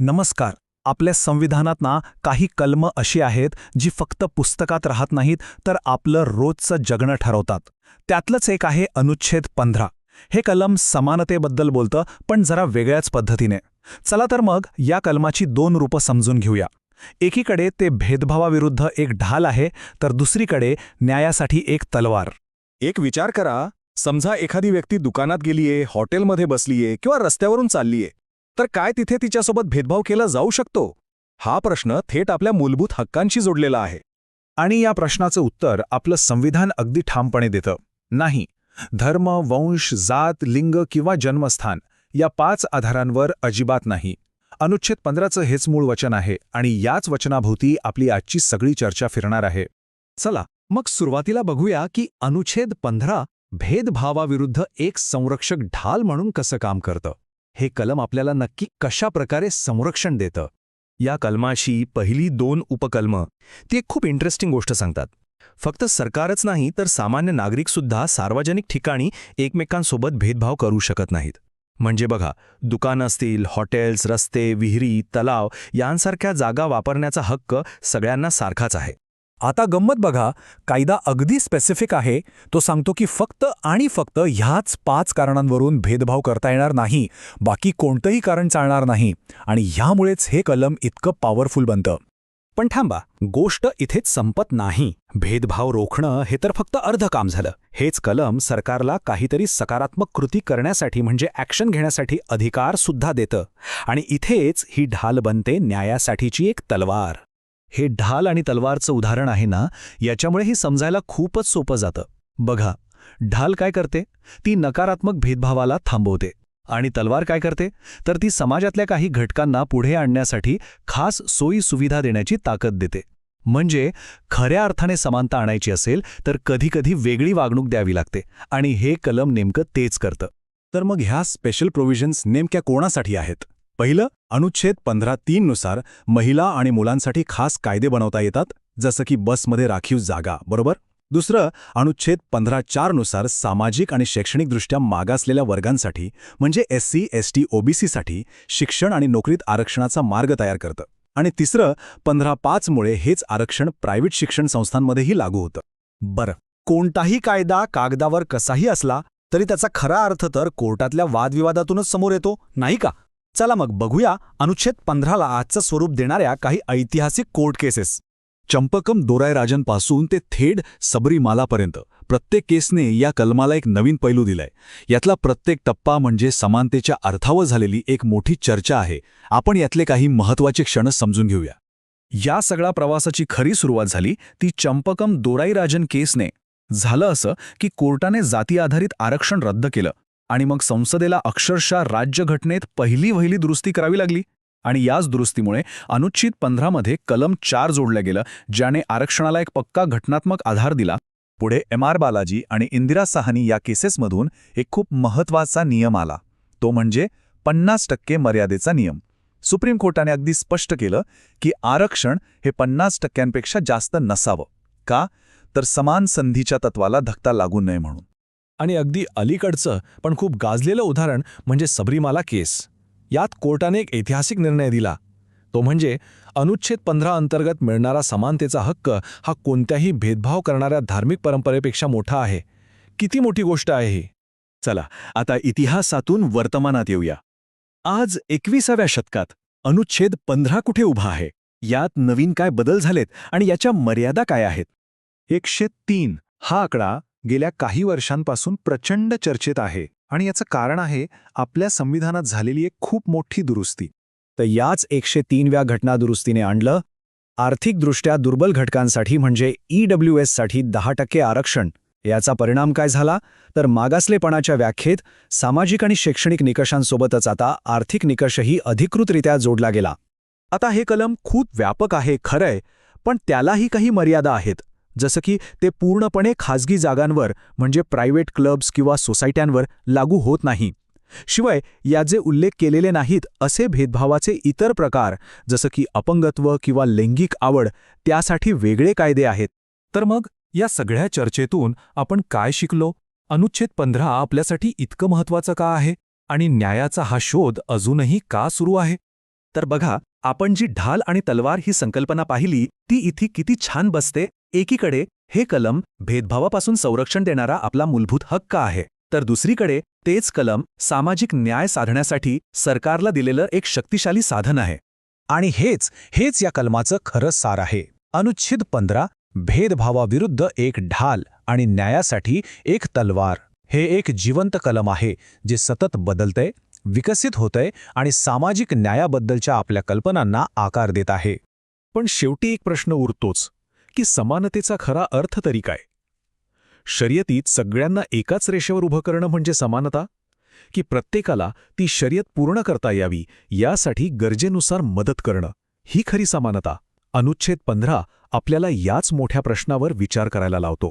नमस्कार. आपल्या संविधानात ना काही कलम अशी आहेत जी फक्त पुस्तकात राहत नाहीत तर आपलं रोजचं जगणं ठरवतात. त्यातलंच एक आहे अनुच्छेद पंधरा. हे कलम समानतेबद्दल बोलतं पण जरा वेगळ्याच पद्धतीने. चला तर मग या कलमाची दोन रूपं समजून घेऊया. एकीकडे ते भेदभावाविरुद्ध एक ढाल आहे तर दुसरीकडे न्यायासाठी एक तलवार. एक विचार करा. समजा एखादी व्यक्ती दुकानात गेलीये हॉटेलमध्ये बसलीये किंवा रस्त्यावरून चाललीये. तर काय तिथे तिच्यासोबत भेदभाव केला जाऊ शकतो? हा प्रश्न थेट आपल्या मूलभूत हक्कांशी जोडलेला आहे. आणि या प्रश्नाचं उत्तर आपलं संविधान अगदी ठामपणे देतं. नाही धर्म वंश जात लिंग किंवा जन्मस्थान या पाच आधारांवर अजिबात नाही. अनुच्छेद पंधराचं हेच मूळ वचन आहे आणि याच वचनाभोवती आपली आजची सगळी चर्चा फिरणार आहे. चला मग सुरुवातीला बघूया की अनुच्छेद पंधरा भेदभावाविरुद्ध एक संरक्षक ढाल म्हणून कसं काम करतं. हे कलम आपल्याला नक्की कशा प्रकारे संरक्षण देतं? या कलमाशी पहिली दोन उपकल्म ती एक खूप इंटरेस्टिंग गोष्ट सांगतात. फक्त सरकारच नाही तर सामान्य नागरिकसुद्धा सार्वजनिक ठिकाणी एकमेकांसोबत भेदभाव करू शकत नाहीत. म्हणजे बघा दुकानं असतील हॉटेल्स रस्ते विहिरी तलाव यांसारख्या जागा वापरण्याचा हक्क सगळ्यांना सारखाच आहे. आता गंमत बघा कायदा अगदी स्पेसिफिक आहे. तो सांगतो की फक्त आणि फक्त ह्याच पाच कारणांवरून भेदभाव करता येणार नाही. बाकी कोणतंही कारण चालणार नाही. आणि ह्यामुळेच हे कलम इतकं पॉवरफुल बनतं. पण थांबा गोष्ट इथेच संपत नाही. भेदभाव रोखणं हे तर फक्त अर्ध काम झालं. हेच कलम सरकारला काहीतरी सकारात्मक कृती करण्यासाठी म्हणजे ॲक्शन घेण्यासाठी अधिकार सुद्धा देतं. आणि इथेच ही ढाल बनते न्यायासाठीची एक तलवार. हे ढाल आणि तलवारचं उदाहरण आहे ना याच्यामुळे हे समजायला खूपच सोपं जातं. बघा ढाल काय करते? ती नकारात्मक भेदभावाला थांबवते. आणि तलवार काय करते? तर ती समाजातल्या काही घटकांना पुढे आणण्यासाठी खास सोयी सुविधा देण्याची ताकद देते. म्हणजे खऱ्या अर्थाने समानता आणायची असेल तर कधीकधी वेगळी वागणूक द्यावी लागते. आणि हे कलम नेमकं तेच करतं. तर मग ह्या स्पेशल प्रोव्हिजन्स नेमक्या कोणासाठी आहेत? पहिलं अनुच्छेद पंधरा तीननुसार महिला आणि मुलांसाठी खास कायदे बनवता येतात जसं की बसमध्ये राखीव जागा बरोबर? दुसरं अनुच्छेद पंधरा चारनुसार सामाजिक आणि शैक्षणिकदृष्ट्या मागासलेल्या वर्गांसाठी म्हणजे एस सी एस टी ओबीसीसाठी शिक्षण आणि नोकरीत आरक्षणाचा मार्ग तयार करतं. आणि तिसरं पंधरा पाचमुळे हेच आरक्षण प्रायव्हेट शिक्षण संस्थांमध्येही लागू होतं. बरं कोणताही कायदा कागदावर कसाही असला तरी त्याचा खरा अर्थ तर कोर्टातल्या वादविवादातूनच समोर येतो नाही का? चला मग बघूया अनुच्छेद पंधराला आजचं स्वरूप देणाऱ्या काही ऐतिहासिक कोर्ट केसेस चंपकम दोरायराजनपासून ते थेट सबरीमालापर्यंत प्रत्येक केसने या कलमाला एक नवीन पैलू दिलाय. यातला प्रत्येक टप्पा म्हणजे समानतेच्या अर्थावर झालेली एक मोठी चर्चा आहे. आपण यातले काही महत्त्वाचे क्षण समजून घेऊया. या सगळ्या प्रवासाची खरी सुरुवात झाली ती चंपकम दोराईराजन केसने. झालं असं की कोर्टाने जाती आधारित आरक्षण रद्द केलं. आणि मग संसदेला अक्षरशः राज्यघटनेत पहिली वहिली दुरुस्ती करावी लागली. आणि याच दुरुस्तीमुळे अनुच्छेद पंधरामध्ये कलम चार जोडलं गेलं ज्याने आरक्षणाला एक पक्का घटनात्मक आधार दिला. पुढे एम आर बालाजी आणि इंदिरा साहनी या केसेसमधून एक खूप महत्त्वाचा नियम आला. तो म्हणजे पन्नास टक्के मर्यादेचा नियम. सुप्रीम कोर्टाने अगदी स्पष्ट केलं की आरक्षण हे पन्नास टक्क्यांपेक्षा जास्त नसावं. का? तर समान संधीच्या तत्वाला धक्का लागू नये म्हणून. आणि अगदी अलीकडचं पण खूप गाजलेलं उदाहरण म्हणजे सबरीमाला केस. यात कोर्टाने एक ऐतिहासिक निर्णय दिला. तो म्हणजे अनुच्छेद पंधरा अंतर्गत मिळणारा समानतेचा हक्क हा कोणत्याही भेदभाव करणाऱ्या धार्मिक परंपरेपेक्षा मोठा आहे. किती मोठी गोष्ट आहे ही? चला आता इतिहासातून वर्तमानात येऊया. आज एकविसाव्या शतकात अनुच्छेद पंधरा कुठे उभा आहे? यात नवीन काय बदल झालेत आणि याच्या मर्यादा काय आहेत? एकशे तीन हा आकडा गेल्या काही वर्षांपासून प्रचंड चर्चेत आहे आणि याचं कारण आहे आपल्या संविधानात झालेली एक खूप मोठी दुरुस्ती. तर याच एकशे तीनव्या घटना दुरुस्तीने आणलं. आर्थिकदृष्ट्या दुर्बल घटकांसाठी म्हणजे ई डब्ल्यू एससाठी दहा टक्के आरक्षण. याचा परिणाम काय झाला? तर मागासलेपणाच्या व्याख्येत सामाजिक आणि शैक्षणिक निकषांसोबतच आता आर्थिक निकषही अधिकृतरित्या जोडला गेला. आता हे कलम खूप व्यापक आहे खरंय पण त्यालाही काही मर्यादा आहेत. जसं की ते पूर्णपणे खाजगी जागांवर म्हणजे प्रायव्हेट क्लब्स किंवा सोसायट्यांवर लागू होत नाही. शिवाय या जे उल्लेख केलेले नाहीत असे भेदभावाचे इतर प्रकार जसं की अपंगत्व किंवा लैंगिक आवड त्यासाठी वेगळे कायदे आहेत. तर मग या सगळ्या चर्चेतून आपण काय शिकलो? अनुच्छेद पंधरा आपल्यासाठी इतकं महत्वाचं का आहे? आणि न्यायाचा हा शोध अजूनही का सुरू आहे? तर बघा आपण जी ढाल आणि तलवार ही संकल्पना पाहिली ती इथे किती छान बसते. एकीकडे हे कलम भेदभावापासून संरक्षण देणारा आपला मूलभूत हक्क आहे तर दुसरीकडे तेच कलम सामाजिक न्याय साधण्यासाठी सरकारला दिलेलं एक शक्तिशाली साधन आहे. आणि हेच हेच या कलमाचं खरं सार आहे. अनुच्छेद पंधरा भेदभावाविरुद्ध एक ढाल आणि न्यायासाठी एक तलवार. हे एक जिवंत कलम आहे जे सतत बदलतंय विकसित होतंय आणि सामाजिक न्यायाबद्दलच्या आपल्या कल्पनांना आकार देत आहे. पण शेवटी एक प्रश्न उरतोच. की समानतेचा खरा अर्थ तरी काय? शर्यतीत सगळ्यांना एकाच रेषेवर उभं करणं म्हणजे समानता? की प्रत्येकाला ती शर्यत पूर्ण करता यावी यासाठी गरजेनुसार मदत करणं ही खरी समानता? अनुच्छेद पंधरा आपल्याला याच मोठ्या प्रश्नावर विचार करायला लावतो.